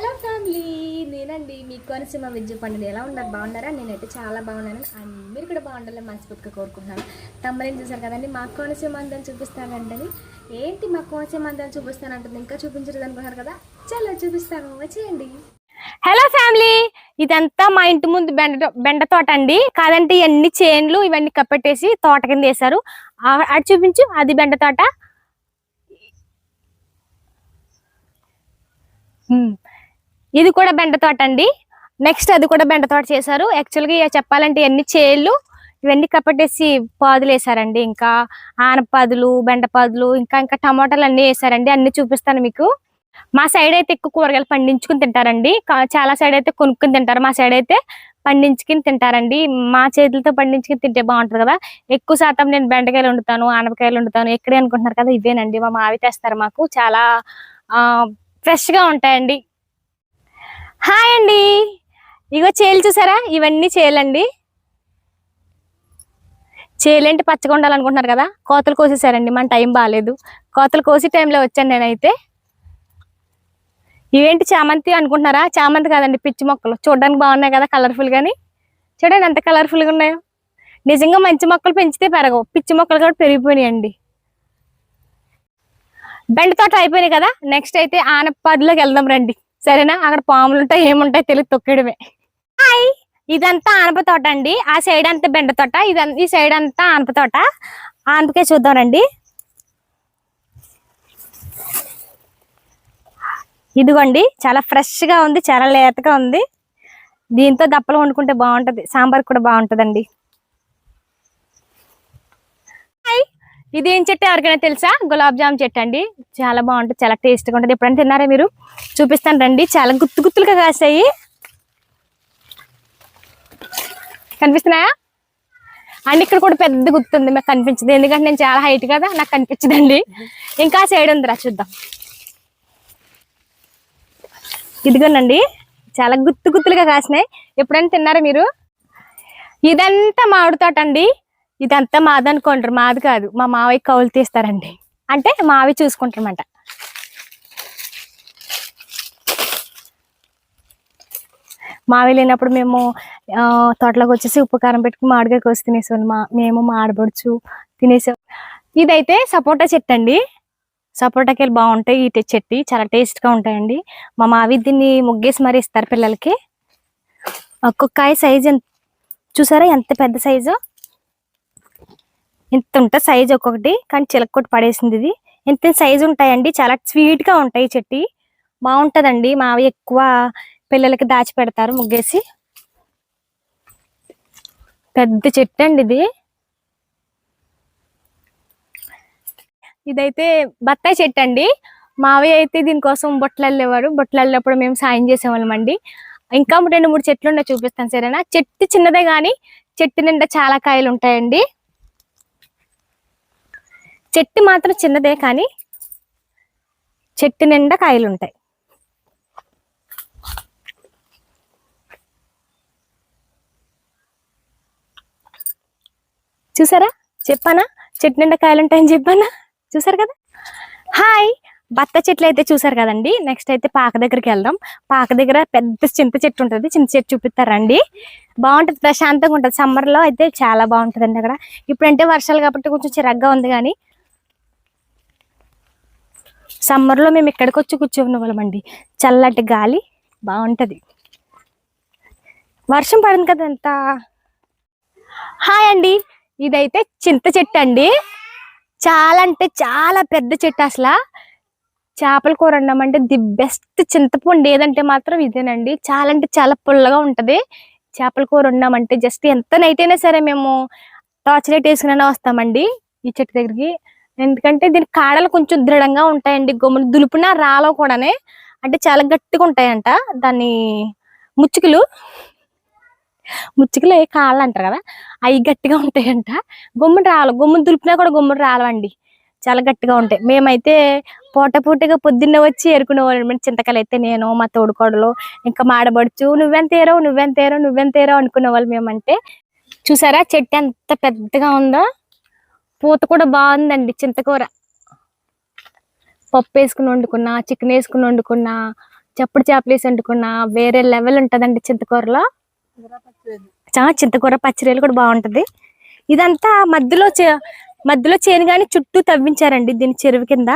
Hello family నేనండి మీ కోనసీమ విద్య పండుగ ఎలా ఉన్నారు? బాగున్నారా? నేనైతే చాలా బాగున్నాను. అండ్ మీరు కూడా బాగుండాలని మనస్ఫూర్తిగా కోరుకుంటున్నాను. తమ్మరేం చూసారు కదండి? మా కోనసీమ అందరం చూపిస్తానంటని. ఏంటి మా కోనసీమ అందరం చూపిస్తానంటుంది? ఇంకా చూపించలేదు అనుకున్నారు కదా? చాలా చూపిస్తాను. వచ్చేయండి. హలో ఫ్యామిలీ ఇదంతా మా ఇంటి ముందు బెండ బెండ తోట అండి. కాదంటే ఇవన్నీ చేన్లు ఇవన్నీ కప్పెట్టేసి తోట కింద వేశారు. ఆ- అటు చూపించు అది బెండ తోట. ఇది కూడా బెండ తోట అండి. నెక్స్ట్ అది కూడా బెండ తోట చేశారు. యాక్చువల్గా చెప్పాలంటే ఇవన్నీ చేళ్ళు ఇవన్నీ కప్పట్టేసి పాదులు వేసారండి ఇంకా ఆనపాదులు బెండపాదులు ఇంకా ఇంకా టమాటాలు అన్ని వేసారండి అన్ని చూపిస్తాను మీకు. మా సైడ్ అయితే ఎక్కువ కూరగాయలు పండించుకుని తింటారండి. చాలా సైడ్ అయితే కొనుక్కుని తింటారు. మా సైడ్ అయితే పండించుకుని తింటారండి. మా చేతులతో పండించుకుని తింటే బాగుంటుంది కదా. ఎక్కువ శాతం నేను బెండకాయలు వండుతాను ఆనపకాయలు వండుతాను. ఎక్కడే అనుకుంటున్నారు కదా ఇవేనండి. మా మావి తెస్తారు మాకు. చాలా ఫ్రెష్గా ఉంటాయండి. హాయ్ అండి. ఇగో చేలు చూసారా? ఇవన్నీ చేలండి. చేలేంటి పచ్చగా ఉండాలనుకుంటున్నారు కదా? కోతలు కోసేసారండి మన టైం బాగాలేదు కోతలు కోసి టైంలో వచ్చాను నేనైతే. ఇవేంటి చామంతి అనుకుంటున్నారా? చామంతి కాదండి పిచ్చి మొక్కలు. చూడడానికి బాగున్నాయి కదా కలర్ఫుల్ కానీ చూడండి ఎంత కలర్ఫుల్గా ఉన్నాయో. నిజంగా మంచి మొక్కలు పెంచితే పెరగవు. పిచ్చి మొక్కలు కూడా పెరిగిపోయినాయండి. బెండ తోట అయిపోయినాయి కదా? నెక్స్ట్ అయితే ఆనపాడులోకి వెళ్దాం రండి. సరేనా? అక్కడ పాములు ఉంటాయి ఏముంటాయి తెలియదు తొక్కడమే హాయ్. ఇదంతా ఆనప తోట అండి. ఆ సైడ్ అంతా బెండ తోట. ఇదంతా ఈ సైడ్ అంతా ఆనప తోట. ఆనపకాయ చూద్దామండి ఇదిగోండి చాలా ఫ్రెష్గా ఉంది చాలా లేతగా ఉంది. దీంతో దప్పలు వండుకుంటే బాగుంటది. సాంబార్ కూడా బాగుంటదండి హాయ్ ఇది ఏం చెట్టు ఎవరికైనా తెలుసా? గులాబ్ జామ్ చెట్టు అండి. చాలా బాగుంటుంది. చాలా టేస్ట్గా ఉంటుంది. ఎప్పుడైనా తిన్నారా మీరు? చూపిస్తాను రండి. చాలా గుత్తు గుత్తులుగా కాసాయి కనిపిస్తున్నాయా? అండ్ ఇక్కడ కూడా పెద్ద గుర్తుంది నాకు కనిపించదు. ఎందుకంటే నేను చాలా హైట్ కదా నాకు కనిపించదండి. ఇంకా సైడ్ ఉందిరా చూద్దాం. ఇదిగోనండి. చాలా గుత్తు గుత్తులుగా కాసినాయి. ఎప్పుడైనా తిన్నారా మీరు? ఇదంతా మామిడి తోట అండి. ఇదంతా మాది అనుకుంటారు మాది కాదు. మా మావయ్య కౌలు తీస్తారండి. అంటే మావి చూసుకుంటారన్నమాట. మావి లేనప్పుడు మేము తోటలోకి వచ్చేసి ఉప్పు కారం పెట్టుకుని మామిడికాయ కోసి తినేసేవాళ్ళు. మా మేము మాడబడుచు తినేసేవాళ్ళు. ఇదైతే సపోటా చెట్టు అండి. సపోటాకాయలు బాగుంటాయి. ఈ చెట్టు చాలా టేస్ట్గా ఉంటాయండి. మా మావి దీన్ని ముగ్గేసి మరీ ఇస్తారు పిల్లలకి. ఒక్కొక్క కాయ సైజ్ చూసారా? ఎంత పెద్ద సైజు? ఇంత ఉంటుంది సైజ్ ఒక్కొక్కటి కానీ చిలక్కొట్టి పడేసింది ఇది. ఇంత సైజు ఉంటాయండి చాలా స్వీట్గా ఉంటాయి చెట్టి చెట్టు. బాగుంటదండి. మావి ఎక్కువ పిల్లలకి దాచి పెడతారు ముగ్గేసి. పెద్ద చెట్టు అండి ఇది. ఇదైతే బత్తాయి చెట్టు అండి. మావయ్య అయితే దీనికోసం బొట్టలు వెళ్ళేవారు బొట్టలు వెళ్ళినప్పుడు మేము సాయం చేసేవాళ్ళం అండి. ఇంకా రెండు మూడు చెట్లు ఉన్నాయి చూపిస్తాను సరేనా? చెట్టు చిన్నదే కానీ చెట్టు నిండా చాలా కాయలు ఉంటాయండి. చెట్టు మాత్రం చిన్నదే కానీ చెట్టు నిండా కాయలు ఉంటాయి చూసారా? చెప్పానా? చెట్టు నిండా కాయలు ఉంటాయని చెప్పానా? చూసారు కదా? హాయ్! బత్త చెట్లు అయితే చూసారు కదండి. నెక్స్ట్ అయితే పాక దగ్గరికి వెళ్దాం. పాక దగ్గర పెద్ద చింత చెట్టు ఉంటుంది. చింత చెట్టు చూపిస్తారండి బాగుంటుంది. ప్రశాంతంగా ఉంటుంది. సమ్మర్లో అయితే చాలా బాగుంటుందండి అక్కడ. ఇప్పుడంటే వర్షాలు కాబట్టి కొంచెం చిరగ్గా ఉంది కానీ సమ్మర్లో మేము ఇక్కడికి వచ్చి కూర్చోని వాళ్ళమండి చల్లటి గాలి బాగుంటుంది. వర్షం పడింది కదా ఎంత హాయ్ అండి. ఇదైతే చింత చెట్టు అండి. చాలా అంటే చాలా పెద్ద చెట్టు అసలు. చేపల కూర అన్నామంటే ది బెస్ట్ చింతపండు. ఏదంటే మాత్రం ఇదేనండి. చాలా అంటే చాలా పుల్లగా ఉంటుంది. చేపల కూర ఉన్నామంటే జస్ట్ ఎంత నైట్ అయినా సరే మేము టార్చ్ లైట్ వేసుకునే వస్తామండి ఈ చెట్టు దగ్గరికి. ఎందుకంటే దీని కాడలు కొంచెం దృఢంగా ఉంటాయండి. గమ్మున దులుపున రాలో కూడానే అంటే చాలా గట్టిగా ఉంటాయంట. దాన్ని ముచ్చుకులు ముచ్చుకులు కాళ్ళు అంటారు కదా అవి గట్టిగా ఉంటాయంట. గుమ్మడి రాలు గుమ్మడి దులిపినా కూడా గుమ్మడి రాలవండి చాలా గట్టిగా ఉంటాయి. మేమైతే పూట పూటగా పొద్దున్నే వచ్చి ఏరుకునే వాళ్ళం చింతకాయలు అయితే నేను మా తోడుకోడలు ఇంకా మాడబడుచు నువ్వెంతేరో నువ్వెంతేరో నువ్వెంతేరో అనుకునే వాళ్ళు మేమంటే. చూసారా? చెట్టు ఎంత పెద్దగా ఉందో. పూత కూడా బాగుందండి చింతకూర. పప్పు వేసుకుని వండుకున్నా చికెన్ వేసుకుని వండుకున్నా చప్పుడు చేపలు వేసి వండుకున్న వేరే లెవెల్ ఉంటదండి చింతకూరలో. చాలా చింతకూర పచ్చిరేలు కూడా బాగుంటది. ఇదంతా మధ్యలో చే- మధ్యలో చేను కానీ చుట్టూ తవ్వించారండి దీని చెరువు కింద.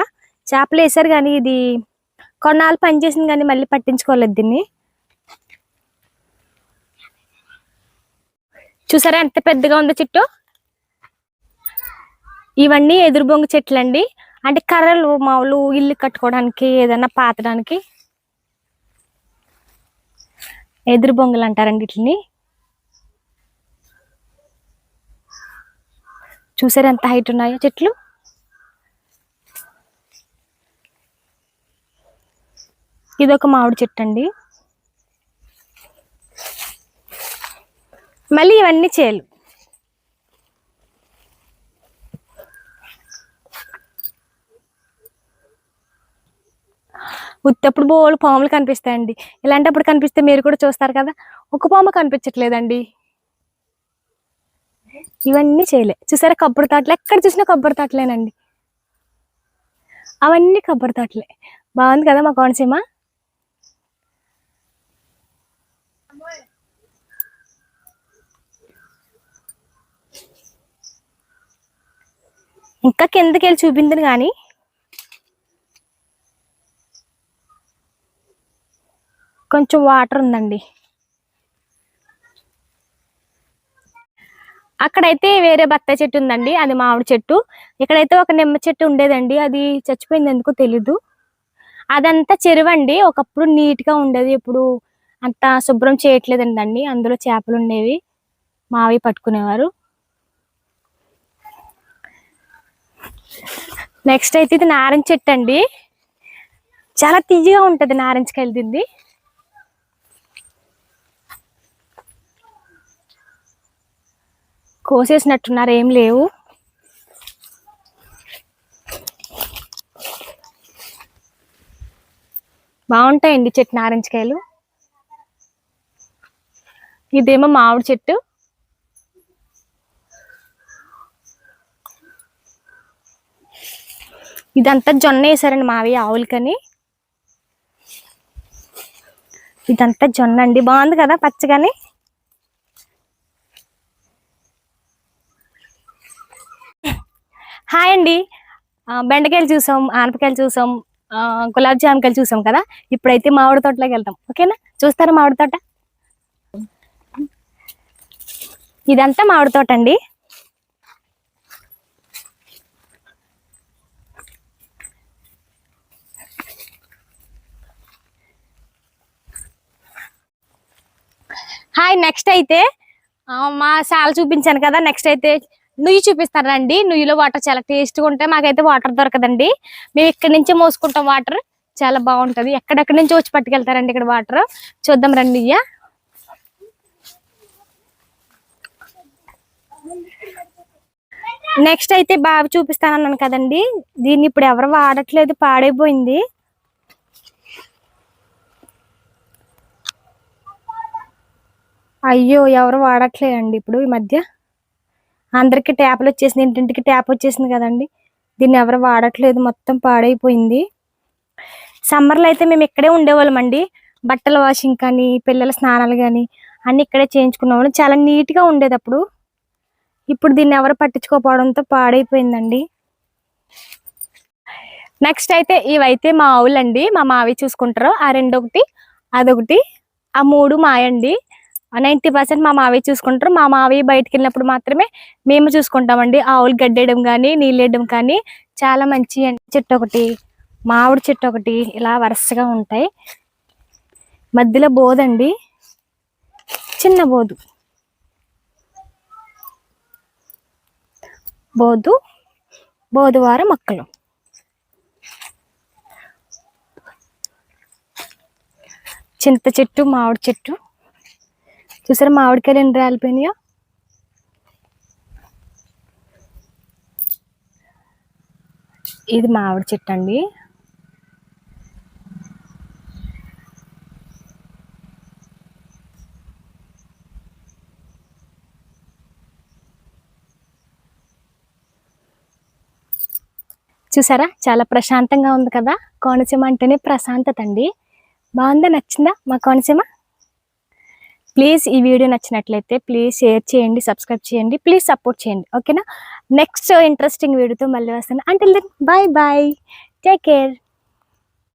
చేపలు వేసారు కానీ ఇది కొన్నాళ్ళు పనిచేసింది కానీ మళ్ళీ పట్టించుకోలేదు దీన్ని. చూసారా ఎంత పెద్దగా ఉందో చుట్టూ? ఇవన్నీ ఎదురు బొంగు చెట్లు అండి అంటే కర్రలు మామూలు ఇల్లు కట్టుకోవడానికి ఏదైనా పాతడానికి ఎదురు బొంగులు అంటారండి వీటిని. చూసారు ఎంత హైట్ ఉన్నాయో చెట్లు? ఇది ఒక మామిడి చెట్టు అండి మళ్ళీ ఇవన్నీ చేలు. ఉత్తప్పుడు బోలు పాములు కనిపిస్తాయండి. ఇలాంటప్పుడు కనిపిస్తే మీరు కూడా చూస్తారు కదా ఒక పాము కనిపించట్లేదండి. ఇవన్నీ చేయలే. చూసారా కొబ్బరి తోటలు? ఎక్కడ చూసినా కొబ్బరి తోటలేనండి. అవన్నీ కొబ్బరి తోటలే. బాగుంది కదా మా కోనసీమ? ఇంకా కిందకి వెళ్ళి చూపిందని కానీ కొంచెం వాటర్ ఉందండి. అక్కడైతే వేరే బత్తాయి చెట్టు ఉందండి అది మామిడి చెట్టు. ఇక్కడైతే ఒక నిమ్మ చెట్టు ఉండేదండి అది చచ్చిపోయింది ఎందుకో తెలీదు. అదంతా చెరువండి ఒకప్పుడు నీట్గా ఉండేది ఇప్పుడు అంత శుభ్రం చేయట్లేదండి అందులో చేపలు ఉండేవి మావి పట్టుకునేవారు. నెక్స్ట్ అయితే ఇది నారింజ చెట్టు అండి. చాలా తీయగా ఉంటుంది నారింజ కలిదింది కోసేసినట్టున్నారు ఏం లేవు. బాగుంటాయండి చెట్టు నారింజకాయలు. ఇదేమో మామిడి చెట్టు. ఇదంతా జొన్న వేసారండి మావి ఆవులకని. ఇదంతా జొన్న అండి. బాగుంది కదా పచ్చగాని? హాయ్ అండి. బెండకాయలు చూసాం ఆనపకాయలు చూసాం గులాబ్ జామకాయలు చూసాం కదా? ఇప్పుడైతే మామిడి తోటలోకి వెళ్తాం. ఓకేనా? చూస్తారా మామిడి తోట? ఇదంతా మామిడి తోట అండి. హాయ్ నెక్స్ట్ అయితే మా సాల్ చూపించాను కదా నెక్స్ట్ అయితే నుయ్యి చూపిస్తారండి నుయ్యిలో వాటర్ చాలా టేస్ట్గా ఉంటాయి. మాకైతే వాటర్ దొరకదండి. మేము ఇక్కడి నుంచే మోసుకుంటాం వాటర్ చాలా బాగుంటుంది. ఎక్కడెక్కడి నుంచి వచ్చి పట్టుకెళ్తారండి ఇక్కడ వాటర్ చూద్దాం రండి ఇయ్య నెక్స్ట్ అయితే బావి చూపిస్తానన్నాను కదండి. దీన్ని ఇప్పుడు ఎవరు వాడట్లేదు. పాడైపోయింది. అయ్యో ఎవరు వాడట్లేదండి ఇప్పుడు ఈ మధ్య? అందరికి ట్యాప్లు వచ్చేసింది ఇంటింటికి ట్యాప్ వచ్చేసింది కదండి. దీన్ని ఎవరు వాడట్లేదు. మొత్తం పాడైపోయింది. సమ్మర్లో అయితే మేము ఇక్కడే ఉండేవాళ్ళమండి బట్టల వాషింగ్ కానీ పిల్లల స్నానాలు కానీ అన్నీ ఇక్కడే చేయించుకునేవాళ్ళం చాలా నీట్గా ఉండేది అప్పుడు. ఇప్పుడు దీన్ని ఎవరు పట్టించుకోకపోవడంతో పాడైపోయిందండి. నెక్స్ట్ అయితే ఇవైతే మా ఆవులండి. మా మావి చూసుకుంటారు. ఆ రెండొకటి అదొకటి ఆ మూడు మాయండి. నైంటీ పర్సెంట్ మా మావి చూసుకుంటారు. మా మావి బయటికి వెళ్ళినప్పుడు మాత్రమే మేము చూసుకుంటామండి. ఆవులు గడ్డేయడం కానీ నీళ్ళేయడం కానీ చాలా మంచి చెట్టు ఒకటి మామిడి చెట్టు ఒకటి ఇలా వరుసగా ఉంటాయి. మధ్యలో బోదండి. చిన్న బోదు. బోదు బోధవార మొక్కలు. చింత చెట్టు మామిడి చెట్టు. చూసారా మామిడికాయలు ఎన్ని రాలిపోయినాయో? ఇది మామిడి చెట్టు అండి. చూసారా? చాలా ప్రశాంతంగా ఉంది కదా? కోనసీమ అంటేనే ప్రశాంతత అండి. బాగుందా? నచ్చిందా? మా కోనసీమ? ప్లీజ్ ఈ వీడియో నచ్చినట్లయితే ప్లీజ్ షేర్ చేయండి సబ్స్క్రైబ్ చేయండి ప్లీజ్ సపోర్ట్ చేయండి. ఓకేనా నెక్స్ట్ ఇంట్రెస్టింగ్ వీడియోతో మళ్ళీ వస్తాను. అంటే బాయ్ బాయ్ టేక్ కేర్